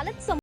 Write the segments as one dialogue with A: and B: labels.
A: ballot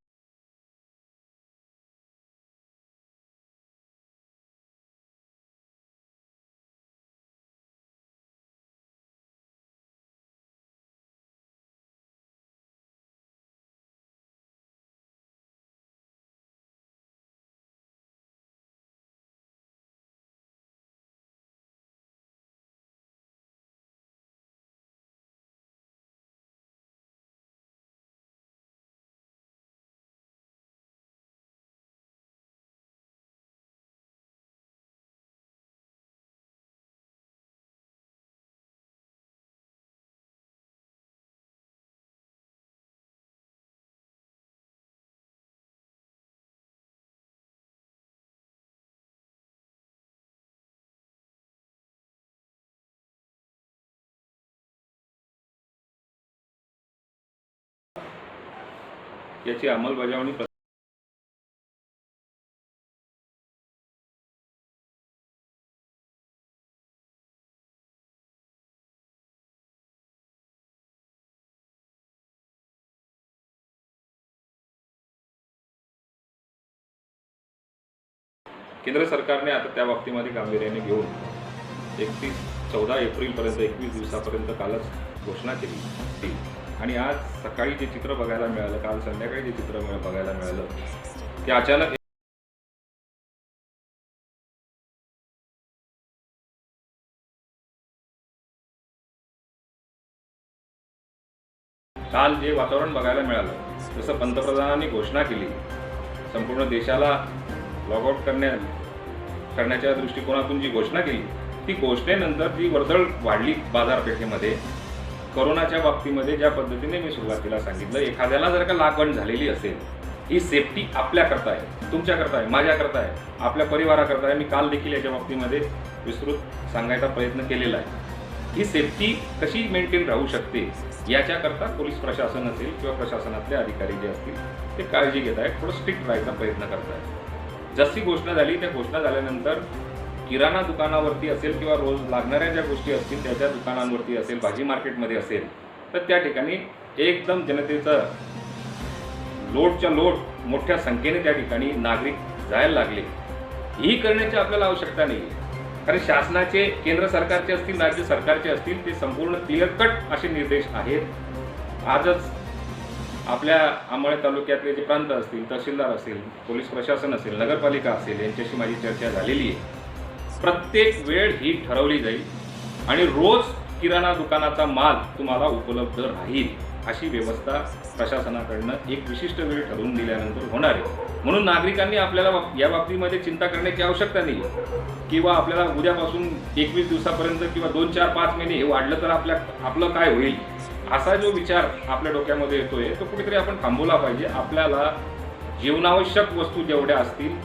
A: याची अंमलबजावणी केंद्र सरकारने आता त्या बाबतीमध्ये गांभीर्याने घेऊन एकतीस चौदा एप्रिलपर्यंत एकवीस दिवसापर्यंत कालच घोषणा केली. ती आणि आज सकाळी जे चित्र बघायला मिळालं काल संध्याकाळी जे चित्र बघायला मिळालं. ते अचानक काल जे वातावरण बघायला मिळालं जसं पंतप्रधानांनी घोषणा केली. संपूर्ण देशाला लॉगआउट करण्या करण्याच्या दृष्टिकोनातून जी घोषणा केली ती घोषणेनंतर जी वर्दळ वाढली बाजारपेठेमध्ये कोरोनाच्या बाबतीमध्ये ज्या पद्धतीने मी सुरुवातीला सांगितलं एखाद्याला जर का लागण झालेली असेल ही सेफ्टी आपल्याकरता आहे तुमच्याकरता आहे माझ्याकरता आहे आपल्या परिवाराकरता आहे. मी काल देखील याच्या बाबतीमध्ये विस्तृत सांगायचा प्रयत्न केलेला आहे. ही सेफ्टी कशी मेंटेन राहू शकते याच्याकरता पोलीस प्रशासन असेल किंवा प्रशासनातले अधिकारी जे असतील ते काळजी घेत आहेत थोडं स्ट्रिक्ट राहायचा प्रयत्न करत आहेत. जशी घोषणा झाली त्या घोषणा झाल्यानंतर किराणा दुकानावरती असेल किंवा रोज लागणाऱ्या ज्या गोष्टी असतील त्या ज्या दुकानांवरती असेल भाजी मार्केटमध्ये असेल तर त्या ठिकाणी एकदम जनतेचं लोटच्या लोट मोठ्या संख्येने त्या ठिकाणी नागरिक जायला लागले. ही करण्याची आपल्याला आवश्यकता नाही कारण शासनाचे केंद्र सरकारचे असतील राज्य सरकारचे असतील ते संपूर्ण क्लिअर कट असे निर्देश आहेत. आजच आपल्या आंबळे तालुक्यातले जे प्रांत असतील तहसीलदार असतील पोलीस प्रशासन असेल नगरपालिका असेल यांच्याशी माझी चर्चा झालेली आहे. प्रत्येक वेळ ही ठरवली जाईल आणि रोज किराणा दुकानाचा माल तुम्हाला उपलब्ध राहील अशी व्यवस्था प्रशासनाकडनं एक विशिष्ट वेळ ठरवून दिल्यानंतर होणार आहे. म्हणून नागरिकांनी आपल्याला या बाबतीमध्ये चिंता करण्याची आवश्यकता नाही किंवा आपल्याला उद्यापासून एकवीस दिवसापर्यंत किंवा दोन चार पाच महिने हे वाढलं तर आपल्या आपलं काय होईल? असा जो विचार आपल्या डोक्यामध्ये येतोय तो कुठेतरी आपण थांबवला पाहिजे. आपल्याला जीवनावश्यक वस्तू जेवढ्या असतील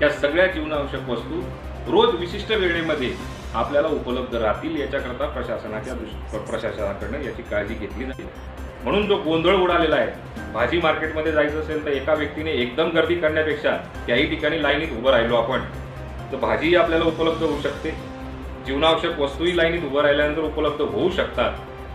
A: त्या सगळ्या जीवनावश्यक वस्तू रोज विशिष्ट वेळेमध्ये आपल्याला उपलब्ध राहतील याच्याकरता प्रशासनाच्या दृष्टी प्रशासनाकडनं याची काळजी घेतली जाईल म्हणून जो गोंधळ उडालेला आहे भाजी मार्केटमध्ये जायचं असेल तर एका व्यक्तीने एकदम गर्दी करण्यापेक्षा त्याही ठिकाणी लाईनीत उभं राहिलो आपण तर भाजीही आपल्याला उपलब्ध होऊ शकते. जीवनावश्यक वस्तूही लाईनीत उभं राहिल्यानंतर उपलब्ध होऊ शकतात.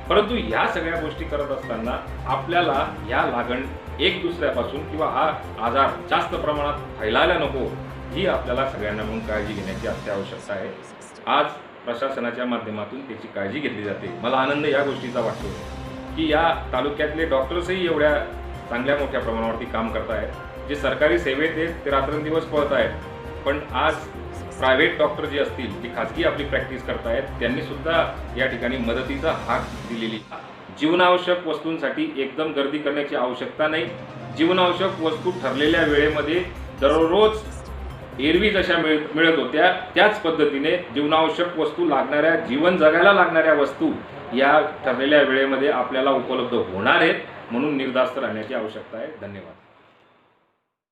A: परंतु ह्या सगळ्या गोष्टी करत असताना आपल्याला ह्या लागण एक दुसऱ्यापासून किंवा हा आजार जास्त प्रमाणात फैलायला नको. ही आपल्याला सगळ्यांना म्हणून काळजी घेण्याची अत्यावश्यकता आहे. आज प्रशासनाच्या माध्यमातून त्याची काळजी घेतली जाते. मला आनंद या गोष्टीचा वाटतो की या तालुक्यातले डॉक्टर्सही एवढ्या चांगल्या मोठ्या प्रमाणावरती काम करत आहेत. जे सरकारी सेवेत आहेत ते रात्रंदिवस पळत आहेत. पण आज प्रायव्हेट डॉक्टर जे असतील जी खाजगी आपली प्रॅक्टिस करतायत त्यांनी सुद्धा या ठिकाणी मदतीचा हात दिलेली. जीवनावश्यक वस्तूंसाठी एकदम गर्दी करण्याची आवश्यकता नाही. जीवनावश्यक वस्तू ठरलेल्या वेळेमध्ये दररोज एरवी जशा मिळ मिळत होत्या त्याच पद्धतीने जीवनावश्यक वस्तू लागणाऱ्या जीवन जगायला लागणाऱ्या वस्तू या ठरलेल्या वेळेमध्ये आपल्याला उपलब्ध होणार आहेत म्हणून निर्धास्त राहण्याची आवश्यकता आहे. धन्यवाद.